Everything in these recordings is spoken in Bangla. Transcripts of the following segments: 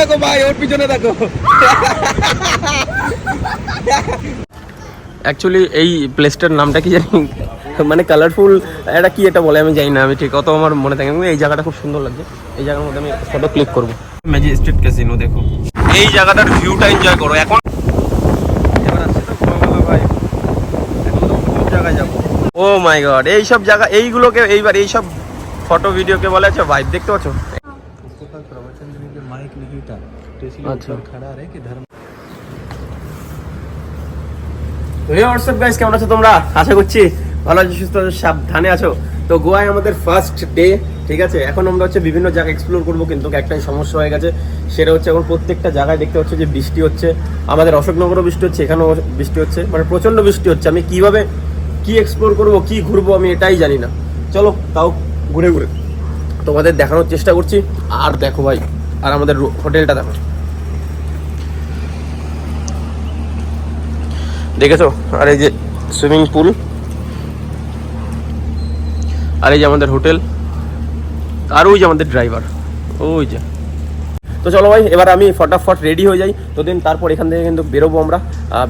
দেখো ভাই ওর পিছনে দেখো। অ্যাকচুয়ালি এই প্লেসটার নামটা কি জানি? মানে কালারফুল এটা কি এটা বলে আমি জানি না আমি ঠিক অত আমার মনে থাকে এই জায়গাটা খুব সুন্দর লাগছে। এই জায়গার মধ্যে আমি ফটো ক্লিক করব। ম্যাজিস্ট্রেট ক্যাসিনো দেখো। এই জায়গাটার ভিউটা এনজয় করো। এখন ও মাই গড এই সব জায়গা এইগুলোকে এইবার এই সব ফটো ভিডিওকে বলে আছে ভাইব দেখতে পাচ্ছ? इसलिए अच्छा। ऊपर खड़ा रहे कि धर्म হে হোয়াটসঅ্যাপ গাইস কেমন আছো তোমরা আশা করছি ভালো আছো সুস্থ আছো সাবধানে আছো তো গোয়ায় আমাদের ফার্স্ট ডে ঠিক আছে এখন আমরা হচ্ছে বিভিন্ন জায়গা এক্সপ্লোর করবো কিন্তু একটাই সমস্যা হয়ে গেছে সেটা হচ্ছে এখন প্রত্যেকটা জায়গায় দেখতে হচ্ছে যে বৃষ্টি হচ্ছে আমাদের অশোকনগরও বৃষ্টি হচ্ছে এখানেও বৃষ্টি হচ্ছে মানে প্রচন্ড বৃষ্টি হচ্ছে আমি কিভাবে কি এক্সপ্লোর করব কি ঘুরবো আমি এটাই জানি না চলো তাও ঘুরে ঘুরে তোমাদের দেখানোর চেষ্টা করছি আর দেখো ভাই আর আমাদের রো- হোটেলটা দেখো দেখেছ? আর এই যে সুইমিং পুল। আর এই যে আমাদের হোটেল। আর ওই যে আমাদের ড্রাইভার। ওই যে। তো চলো ভাই, এবার আমি ফটাফট রেডি হয়ে যাই। তো দিন তারপর এখান থেকে কিন্তু বেরোবো আমরা।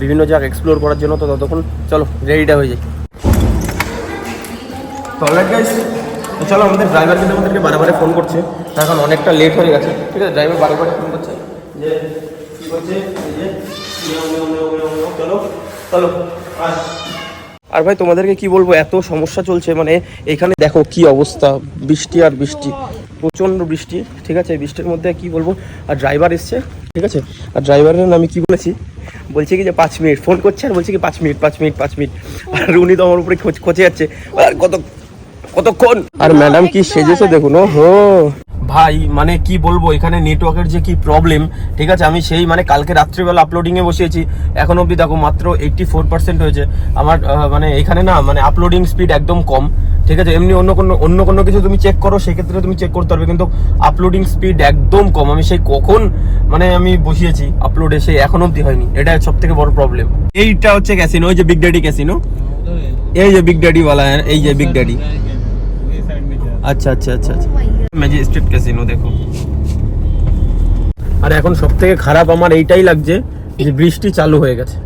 বিভিন্ন জায়গা এক্সপ্লোর করার জন্য। তো ততক্ষণ চলো রেডিটা হয়ে যাই। তো চলো, আমাদের ড্রাইভার কিন্তু আমাদেরকে বারে ফোন করছে। তার এখন অনেকটা লেট হয়ে গেছে। ঠিক আছে ড্রাইভার বারে ফোন করছে যে, কী করছে? চলো। চলো আর ভাই তোমাদেরকে কি বলব এত সমস্যা চলছে মানে এখানে দেখো কি অবস্থা বৃষ্টি আর বৃষ্টি প্রচণ্ড বৃষ্টি ঠিক আছে? বৃষ্টির মধ্যে কি বলব আর ড্রাইভার এসছে ঠিক আছে? আর ড্রাইভারের আমি কি বলেছি? বলছে কি যে পাঁচ মিনিট ফোন করছে আর বলছে কি পাঁচ মিনিট পাঁচ মিনিট পাঁচ মিনিট। আর উনি তো আমার উপরে খোঁজ- খোঁচে যাচ্ছে। আর কত কতক্ষণ? আর ম্যাডাম কি সেজেছে দেখুন ও হো। ভাই মানে কি বলব, এখানে নেটওয়ার্কের যে কি প্রবলেম ঠিক আছে? আমি সেই মানে কালকে রাত্রিবেলা আপলোডিংয়ে বসিয়েছি, এখন অবধি দেখো মাত্র এইট্টি ফোর পার্সেন্ট হয়েছে। আমার মানে এখানে না মানে আপলোডিং স্পিড একদম কম, ঠিক আছে? এমনি অন্য কোনো অন্য কোনো কিছু তুমি চেক করো, সেক্ষেত্রে তুমি চেক করতে পারবে, কিন্তু আপলোডিং স্পিড একদম কম। আমি সেই কখন মানে আমি বসিয়েছি আপলোডে সেই এখন অবধি হয়নি। এটা সব থেকে বড় প্রবলেম এইটা হচ্ছে ক্যাসিনো ওই যে বিগ ড্যাডি ক্যাসিনো এই যে বিগ ড্যাডি বলা এই যে বিগ ড্যাডি আচ্ছা আচ্ছা আচ্ছা আচ্ছা ম্যাজিস্ট্রেট ক্যাসিনো দেখো। আর এখন সব থেকে খারাপ আমার এইটাই লাগছে যে বৃষ্টি চালু হয়ে গেছে।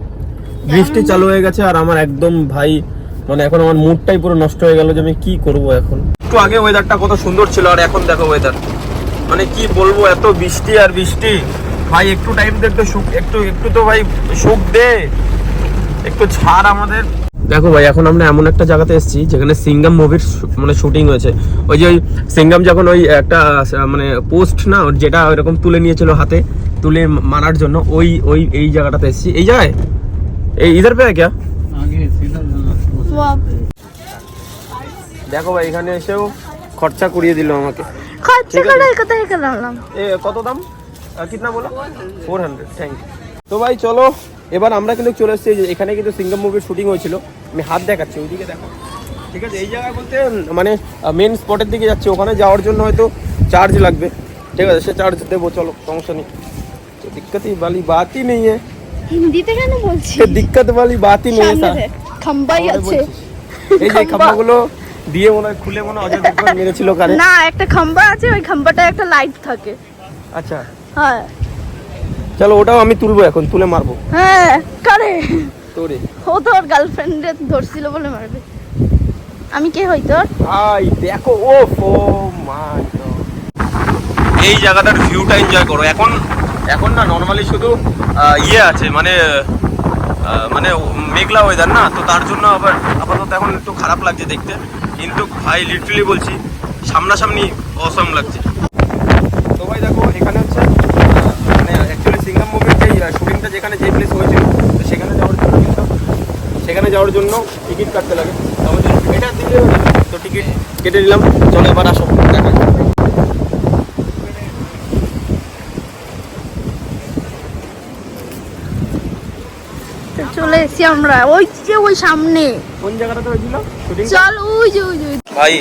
বৃষ্টি চালু হয়ে গেছে আর আমার একদম ভাই মানে এখন আমার মুডটাই পুরো নষ্ট হয়ে গেল যে আমি কি করব এখন। একটু আগে ওয়েদারটা কত সুন্দর ছিল আর এখন দেখো ওয়েদার মানে কি বলব এত বৃষ্টি আর বৃষ্টি। ভাই একটু টাইম দে একটু সুখ একটু একটু তো ভাই সুখ দে। একটু ছাড় আমাদের। দেখো ভাই এখন আমরা এমন একটা জায়গাতে এসেছি যেখানে সিঙ্গাম মুভির মানে শুটিং হয়েছে। ওই যে ওই সিঙ্গাম যখন ওই একটা মানে পোস্ট না যেটা ওইরকম তুলে নিয়েছিল হাতে তুলে মারার জন্য ওই ওই এই জায়গাটাতে এসেছি। এই জায়গায়? এই ইধার পেয়ে কে দেখো ভাই এখানে এসেও খরচা করিয়ে দিল আমাকে। খরচা করে কত দাম? ফোর হান্ড্রেড থ্যাংক ইউ তো ভাই চলো এবার আমরা কিন্তু চলে এসেছি এখানে কিন্তু সিঙ্গাম মুভির শুটিং হয়েছিল। আমি হাত দেখাচ্ছি ওইদিকে দেখো। ঠিক আছে এই জায়গা বলতে মানে মেন স্পটের দিকে যাচ্ছি। ওখানে যাওয়ার জন্য হয়তো চার্জ লাগবে। ঠিক আছে সে চার্জ দেবো চলো সমস্যা নেই। দিক্কতই বালি বাতি নেই হিন্দিতে কেন বলছি দিক্কত বালি বাতি নেই খাম্বাই আছে। এই যে খাম্বাগুলো দিয়ে মনে হয় খুলে মনে হয় অজয় দেবগন মেরেছিল কারে না একটা খাম্বা আছে ওই খম্বাটা একটা লাইট থাকে। আচ্ছা। হ্যাঁ। চলো ওটাও আমি তুলবো এখন তুলে মারবো। হ্যাঁ কারে। তোরে। ও তো ওর গার্লফ্রেন্ডে ধরছিল বলে মারবে। আমি কে হই তোর? ভাই দেখো ও ও মাই এই জায়গাটার ভিউটা এনজয় করো। এখন এখন না নর্মালি শুধু ইয়ে আছে মানে মানে মেঘলা ওয়েদার না তো তার জন্য আবার আপাতত এখন একটু খারাপ লাগছে দেখতে। কিন্তু ভাই লিটারালি বলছি সামনাসামনি অসম লাগছে তো ভাই দেখো এখানে হচ্ছে আহ, মানে অ্যাকচুয়ালি সিঙ্গাম মুভির যে শুটিংটা যেখানে যে প্লেস হয়েছিল তো সেখানে যাওয়ার জন্য কিন্তু সেখানে যাওয়ার জন্য টিকিট কাটতে লাগে। আমাদের এটা দিলে তো টিকিট কেটে দিলাম চলো এবার আসো দেখা। চলে এসেছি আমরা। ওই যে ওই সামনে। কোন জায়গাটাতে হয়েছিল? চল ওই যে ওই যে ওই যে। ভাই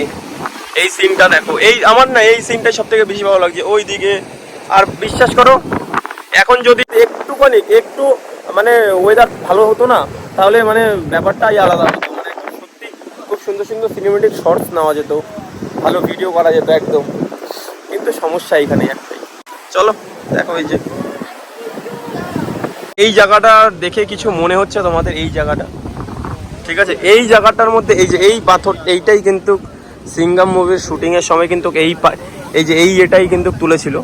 এই সিনটা দেখো। এই আমার না এই সিনটা সব থেকে বেশি ভালো লাগছে। ওই দিকে আর বিশ্বাস করো এখন যদি একটুখানি, একটু মানে ওয়েদার ভালো হতো না, তাহলে মানে ব্যাপারটাই আলাদা হতো। মানে সত্যি খুব সুন্দর সুন্দর সিনেমেটিক শর্টস নেওয়া যেত, ভালো ভিডিও করা যেত একদম। কিন্তু সমস্যা এখানে একটাই। চলো, দেখো এই যে এই জায়গাটা দেখে কিছু মনে হচ্ছে তোমাদের, এই জায়গাটা। ঠিক আছে? এই জায়গাটার মধ্যে, এই যে এই পাথর, এইটাই কিন্তু সিঙ্গাম মুভির শুটিং এর সময় কিন্তু এই এই যে এই এটাই কিন্তু তুলেছিল।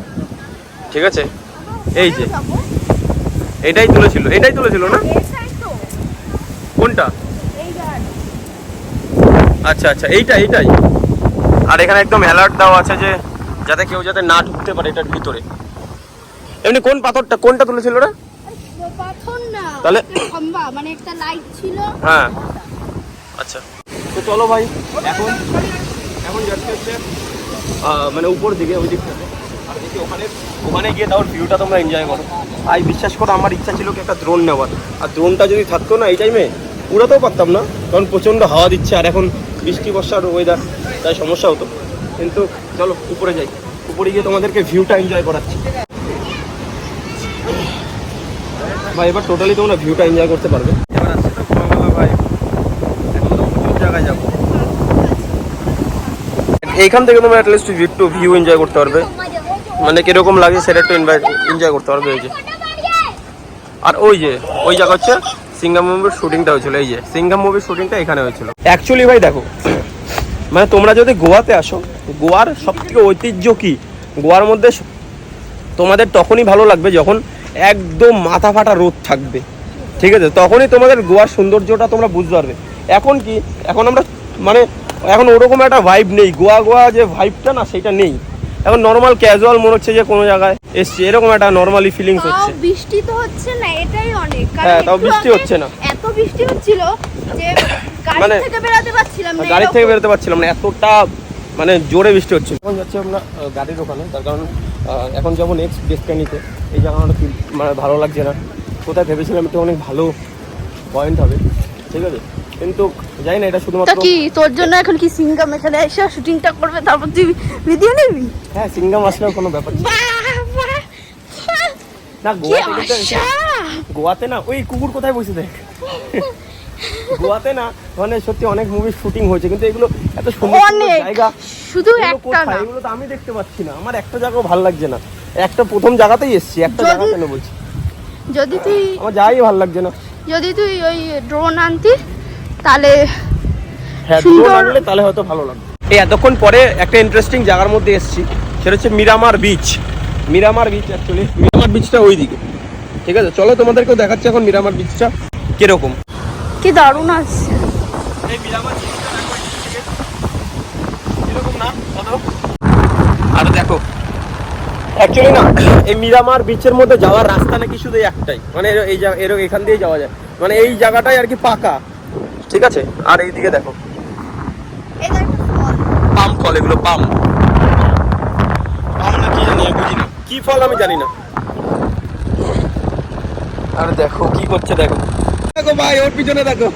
ঠিক আছে? এই যে। এটাই তুলেছিল এটাই তুলেছিল না? কোনটা? আচ্ছা আচ্ছা এইটা, এইটাই। আর এখানে একদম অ্যালার্ট দেওয়া আছে যে, যাতে কেউ যাতে না ঢুকতে পারে এটার ভিতরে। এমনি কোন পাথরটা, কোনটা তুলেছিল রে? তাহলে- মানে একটা লাইট ছিল হ্যাঁ। আচ্ছা। তো চলো ভাই, এখন এখন যাচ্ছে হচ্ছে মানে উপর দিকে, ওই দিকটাতে। ওখানে ওখানে গিয়ে তাও ভিউটা তোমরা এনজয় করো। আর বিশ্বাস করো, আমার ইচ্ছা ছিল কি একটা ড্রোন নেওয়ার। আর ড্রোনটা যদি থাকতো না এই টাইমে উড়াতেও পারতাম না। কারণ প্রচণ্ড হাওয়া দিচ্ছে, আর এখন বৃষ্টি, বর্ষার ওয়েদার তাই সমস্যা হতো। কিন্তু চলো, উপরে যাই। উপরে গিয়ে তোমাদেরকে ভিউটা এনজয় করাচ্ছি। ভাই, এবার টোটালি তোমরা ভিউটা এনজয় করতে পারবে। ভাই। জায়গায় যাব। এইখান থেকে তোমরা অ্যাটলিস্ট একটু ভিউ এনজয় করতে পারবে। মানে কীরকম লাগে সেটা একটু এনজয় করতে পারবে এই যে। আর ওই যে, ওই জায়গা হচ্ছে সিঙ্গাম মুভির শুটিংটা হয়েছিল, এই যে সিঙ্গাম মুভির শুটিংটা এখানে হয়েছিল। অ্যাকচুয়ালি ভাই দেখো মানে তোমরা যদি গোয়াতে আসো, গোয়ার সব থেকে ঐতিহ্য কি? গোয়ার মধ্যে তোমাদের তখনই ভালো লাগবে যখন একদম মাথা ফাটা রোদ থাকবে। ঠিক আছে? তখনই তোমাদের গোয়ার সৌন্দর্যটা তোমরা বুঝতে পারবে। এখন কি? এখন আমরা মানে এখন ওরকম একটা ভাইব নেই। গোয়া গোয়া যে ভাইবটা না, সেটা নেই। এখন নর্মাল ক্যাজুয়াল মনে হচ্ছে যে কোনো জায়গায় এসছি এরকম একটা নর্মালি ফিলিংস হচ্ছে। বৃষ্টি তো হচ্ছে না এটাই অনেক। হ্যাঁ, তাও বৃষ্টি হচ্ছে না। এত বৃষ্টি হচ্ছিল যে গাড়ি মানে- থেকে বেরোতে পারছিলাম না গাড়ি থেকে বেরোতে পারছিলাম না এতটা মানে জোরে বৃষ্টি হচ্ছে। এখন যাচ্ছি আমরা গাড়ির ওখানে তার কারণ এখন যাব নেক্সট ডেস্টিনিতে এই জায়গাটা মানে ভালো লাগছে না। কোথায় ভেবেছিলাম এটা অনেক ভালো পয়েন্ট হবে। ঠিক আছে? কিন্তু জানি না এটা শুধুমাত্র কি তোর জন্য এখন কি সিঙ্গাম এখানে এসে শুটিংটা করবে? তারপর তুই ভিডিও নিবি? হ্যাঁ সিঙ্গাম আসলেও কোনো ব্যাপার না। না গোয়াতে গোয়াতে না ওই কুকুর কোথায় বসে দেখ? গোয়াতে না মানে সত্যি অনেক মুভির শুটিং হয়েছে কিন্তু এগুলো এত সুন্দর জায়গা। শুধু একটা না। এগুলো তো আমি দেখতে পাচ্ছি না। আমার একটা জায়গাও ভালো লাগছে না। একটা প্রথম জায়গাতেই এসেছি একটা জায়গা কেন বলছি? যদি তুই আমার যাই ভালো লাগছে না। যদি তুই ওই ড্রোন আনতি তাহলে হ্যাঁ তাহলে হয়তো ভালো লাগবে। এই এতক্ষণ পরে একটা ইন্টারেস্টিং জায়গার মধ্যে এসেছি সেটা হচ্ছে Miramar beach Miramar beach actually Miramar বিচটা ওই দিকে ঠিক আছে চলো তোমাদেরকেও দেখাচ্ছি এখন মিরামার বিচটা কীরকম। কি দারুণ আসছে এই মিরামার। কীরকম না? আর দেখো অ্যাকচুয়ালি না এই মিরামার বিচের মধ্যে যাওয়ার রাস্তা নাকি শুধু একটাই। মানে এই এখান দিয়ে যাওয়া যায়। মানে এই জায়গাটাই আর কি পাকা। ঠিক আছে আর এইদিকে দেখো পাম ফল এগুলো পাম পাম না কি জানি আমি বুঝি না কি ফল আমি জানি না আর দেখো কি করছে দেখো দেখো ভাই ওর পিছনে দেখো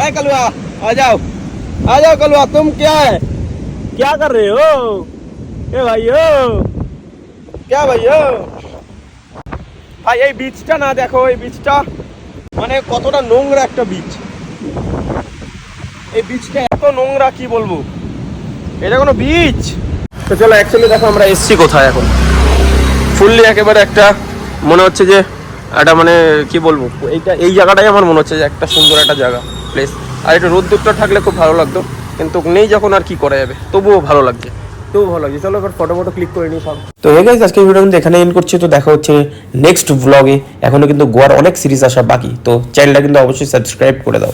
ए कलवा आ जाओ आ जाओ कलवा तुम क्या है क्या कर रहे हो ए भाई हो क्या भाई हो ভাই, এই বীজটা না দেখো, এই বীজটা মানে কতটা নোংরা একটা বীজ এই বীজটা এত নোংরা, কি বলব? এটা কোনো বীজ তো চলো অ্যাকচুয়ালি দেখো, আমরা এসছি কোথায় এখন। ফুললি একেবারে একটা, মনে হচ্ছে যে একটা মানে কি বলব, এইটা, এই জায়গাটাই আমার মনে হচ্ছে যে একটা সুন্দর একটা জায়গা প্লেস আর একটু রোদ্দুরটা থাকলে খুব ভালো লাগতো, কিন্তু নেই যখন আর কি করা যাবে, তবুও ভালো লাগছে। তবুও ভালো লাগছে। চলো এবার ফটো ফটো ক্লিক করে নিই সব। তো এই গাইজ আজকে ভিডিও কিন্তু এখানে এন্ড করছি। তো দেখা হচ্ছে নেক্সট ব্লগে এখনও কিন্তু গোয়ার অনেক সিরিজ আসা বাকি। তো চ্যানেলটা কিন্তু অবশ্যই সাবস্ক্রাইব করে দাও।